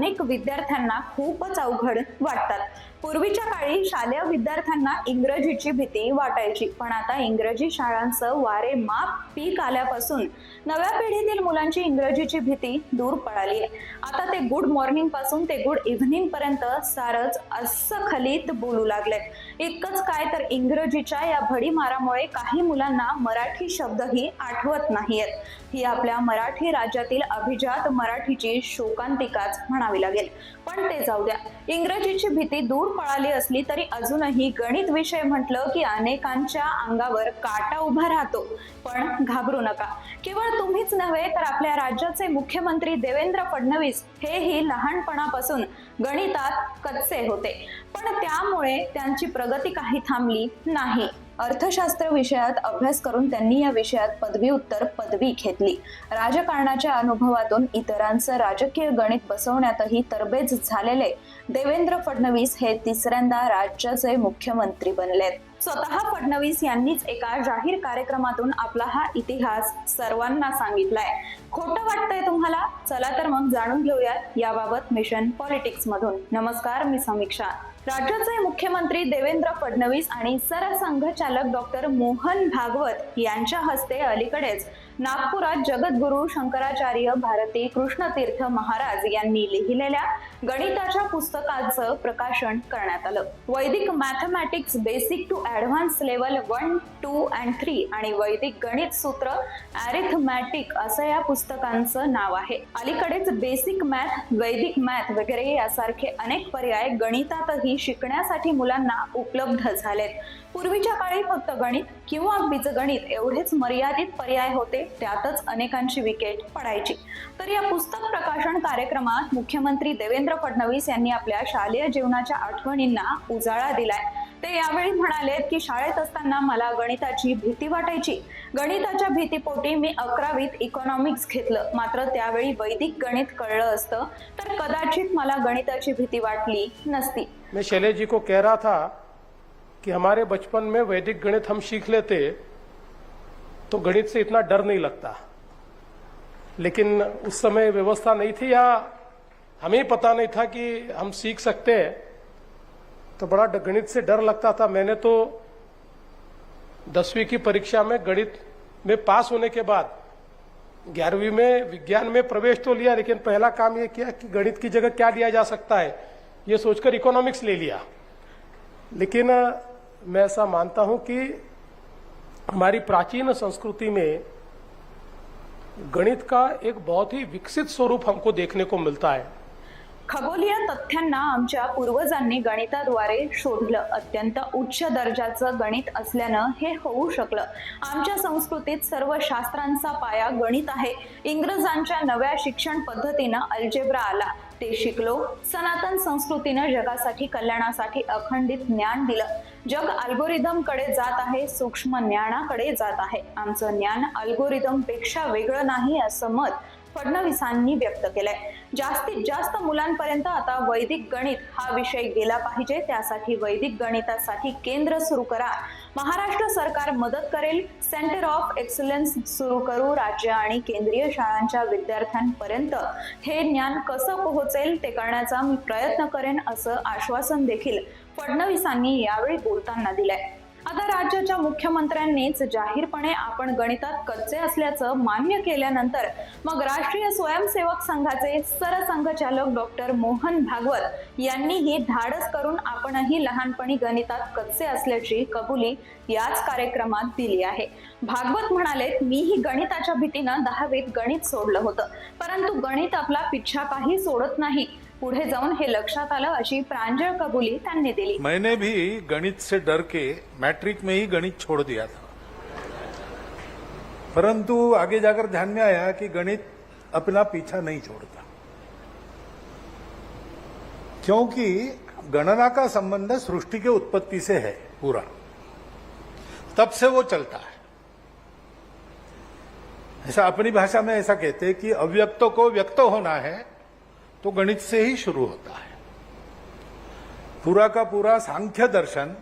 अनेक विद्यार्थ्यांना खूपच अवघड वाटतात. पूर्वीच्या काळी शालेय विद्यार्थ्यांना इंग्रजीची भीती वाटायची पण आता इंग्रजी शाळांचं वारे माप पीक आल्यापासून नव्या पिढीतील मुलांची इंग्रजीची भीती दूर पळाली आहे. आता ते गुड मॉर्निंगपासून ते गुड इव्हनिंग पर्यंत सारच अस्सखलीत बोलू लागलेत. इतकंच काय तर इंग्रजीच्या या भडीमारामुळे काही मुलांना मराठी शब्दही आठवत नाहीयेत. ही आपल्या मराठी राज्यातील अभिजात मराठीची शोकांतिकाच म्हणावी लागेल. पण ते जाऊ द्या. इंग्रजीची भीती दूर पळाली असली तरी अजूनही गणित विषय म्हटलं की अनेकांच्या अंगावर काटा उभा राहतो. पण घाबरू नका. केवळ तुम्हीच नव्हे तर आपल्या राज्याचे मुख्यमंत्री देवेंद्र फडणवीस हेही लहानपणापासून गणितात कच्चे होते. पण त्यामुळे त्यांची प्रगती काही थांबली नाही. अर्थशास्त्र विषयात अभ्यास करून त्यांनी या विषयात पदवी उत्तर पदवी घेतली. राजकारणाच्या अनुभवातून इतरांचं राजकीय गणित बसवण्यातही तरबेज झालेले देवेंद्र फडणवीस हे तिसऱ्यांदा राज्याचे मुख्यमंत्री बनलेत स्वतः फडणवीस यांनीच एका जाहीर कार्यक्रमातून आपला हा इतिहास सर्वांना सांगितलाय. खोटं वाटतंय तुम्हाला? चला तर मग जाणून घेऊयात याबाबत मिशन पॉलिटिक्स मधून. नमस्कार मी समीक्षा. राज्याचे मुख्यमंत्री देवेंद्र फडणवीस आणि सरसंघचालक डॉक्टर मोहन भागवत यांच्या हस्ते अलीकडेच नागपुरात जगद्गुरु शंकराचार्य भारती कृष्णतीर्थ महाराज यांनी लिहिलेल्या गणिताच्या पुस्तकाचं प्रकाशन करण्यात आलं. वैदिक mathematics basic to advance level one two and three आणि वैदिक गणित सूत्र अरिथमॅटिक असं या पुस्तकांचं नाव आहे. अलीकडेच बेसिक मॅथ वैदिक मॅथ वगैरे यासारखे अनेक पर्याय गणितातही शिकण्यासाठी मुलांना उपलब्ध झालेत. पूर्वीच्या काळी फक्त गणित किंवा बीजगणित एवढेच मर्यादित पर्याय होते. त्यातच अनेकांची विकेट पडायची. तर या पुस्तक प्रकाशन कार्यक्रमात मुख्यमंत्री देवेंद्र फडणवीस यांनी आपल्या शालेय जीवनाच्या आठवणींना उजाळा दिलाय. ते यावेळी म्हणाले की शाळेत असताना मला गणिताची भीती वाटायची. गणिताच्या भीतीपोटी मी अकरावीत इकॉनॉमिक्स घेतलं. मात्र त्यावेळी वैदिक गणित कळलं असतं तर कदाचित मला गणिताची भीती वाटली नसती. मैं शैलेश जी को कह रहा था कि हमारे बचपन में वैदिक गणित हम सीख लेते तो गणित से इतना डर नहीं लगता। लेकिन उस समय व्यवस्था नहीं थी या हमें पता नहीं था कि हम सीख सकते हैं तो बड़ा गणित से डर लगता था। मैंने तो दसवीं की परीक्षा में गणित में पास होने के बाद ग्यारहवीं में विज्ञान में प्रवेश तो लिया, लेकिन पहला काम यह किया कि गणित की जगह क्या लिया जा सकता है, ये सोचकर इकोनॉमिक्स ले लिया। लेकिन मैं ऐसा मानता हूँ कि हमारी प्राचीन संस्कृति में गणित का एक बहुत ही विकसित स्वरूप हमको देखने को मिलता है। खगोलीय तथ्यांना आमच्या पूर्वजांनी गणिताद्वारे शोधलं. अत्यंत उच्च दर्जाचं गणित असल्यानं हे होऊ शकलं. आमच्या संस्कृतीत सर्व शास्त्रांचा पाया गणित आहे. इंग्रजांच्या नव्या शिक्षण पद्धतीनं अल्जेब्रा आला. ते शिकलो. सनातन संस्कृतीनं जगासाठी कल्याणासाठी अखंडित ज्ञान दिलं. जग अल्गोरिदमकडे जात आहे सूक्ष्म ज्ञानाकडे जात आहे. आमचं ज्ञान अल्गोरिदमपेक्षा वेगळं नाही असं मत फडणवीसांनी व्यक्त केलंय. जास्तीत जास्त मुलांपर्यंत आता वैदिक गणित हा विषय गेला पाहिजे. त्यासाठी वैदिक गणितासाठी केंद्र सुरू करा. महाराष्ट्र सरकार मदत करेल. सेंटर ऑफ एक्सलन्स सुरू करू. राज्य आणि केंद्रीय शाळांच्या विद्यार्थ्यांपर्यंत हे ज्ञान कसं पोहोचेल ते करण्याचा मी प्रयत्न करेन असं आश्वासन देखील फडणवीसांनी यावेळी बोलताना दिलंय. आता राज्याच्या मुख्यमंत्र्यांनीच जाहीरपणे आपण गणितात कच्चे असल्याचं मान्य केल्यानंतर मग राष्ट्रीय स्वयंसेवक संघाचे सरसंघचालक डॉक्टर मोहन भागवत यांनीही धाडस करून आपणही लहानपणी गणितात कच्चे असल्याची कबुली याच कार्यक्रमात दिली आहे. भागवत म्हणाले मीही गणिताच्या भीतीनं दहावीत गणित सोडलं होतं. परंतु गणित आपला पिच्छा काही सोडत नाही. पुढे जाऊन हे लक्षात आलं अशी प्रांजळ कबुली त्यांनी दिली. मैंने भी गणित से डर के मैट्रिक में ही गणित छोड़ दिया था। परंतु आगे जाकर ध्यान में आया कि गणित अपना पीछा नहीं छोड़ता। क्योंकि गणना का संबंध सृष्टि के उत्पत्ति से है पूरा। तब से वो चलता है। ऐसा अपनी भाषा में ऐसा कहते हैं कि अव्यक्तों को व्यक्त होना है तो गणित से ही शुरू होता है। पूरा का पूरा सांख्य दर्शन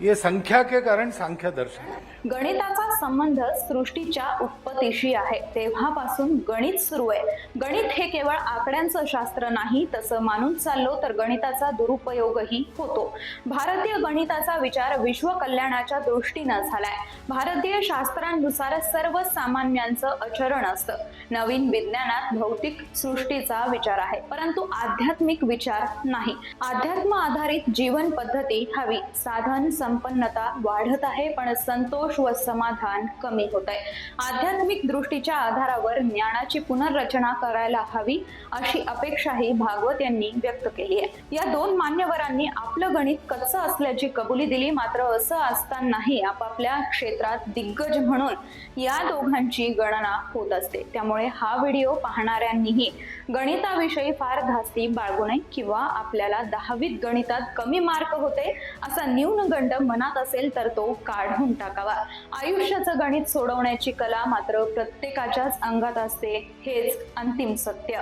ये संख्या के कारण सांख्य दर्शन गणिताचा संबंध सृष्टीच्या उत्पत्तीशी आहे. तेव्हापासून गणित सुरू आहे. गणित हे केवळ आकड्यांचं शास्त्र नाही तसं मानून चाललो तर गणिताचा दुरुपयोगही होतो. भारतीय गणिताचा विचार विश्व कल्याणाच्या दृष्टीनं झालाय. भारतीय शास्त्रांनुसार सर्वसामान्यांचं आचरण असतं. नवीन विज्ञानात भौतिक सृष्टीचा विचार आहे परंतु आध्यात्मिक विचार नाही. आध्यात्म आधारित जीवन पद्धती हवी. साधन संपन्नता वाढत आहे पण संतोष व समाधान कमी होत आहे. आध्यात्मिक दृष्टीच्या आधारावर ज्ञानाची पुनर्रचना करायला हवी अशी अपेक्षाही भागवत यांनी व्यक्त केली आहे. या दोन मान्यवरांनी आपलं गणित कच्चं असल्याची कबुली दिली मात्र असं असतानाही आपापल्या क्षेत्रात दिग्गज म्हणून या दोघांची गणना होत असते. त्यामुळे हा व्हिडिओ पाहणाऱ्यांनीही गणिताविषयी फार धास्ती बाळगू नये किंवा आपल्याला दहावीत गणितात कमी मार्क होते असा न्यूनगंड मनात असेल तर तो काढून टाकावा. आयुष्याचं गणित सोडवण्याची कला मात्र प्रत्येकाच्याच अंगात असते हेच अंतिम सत्य.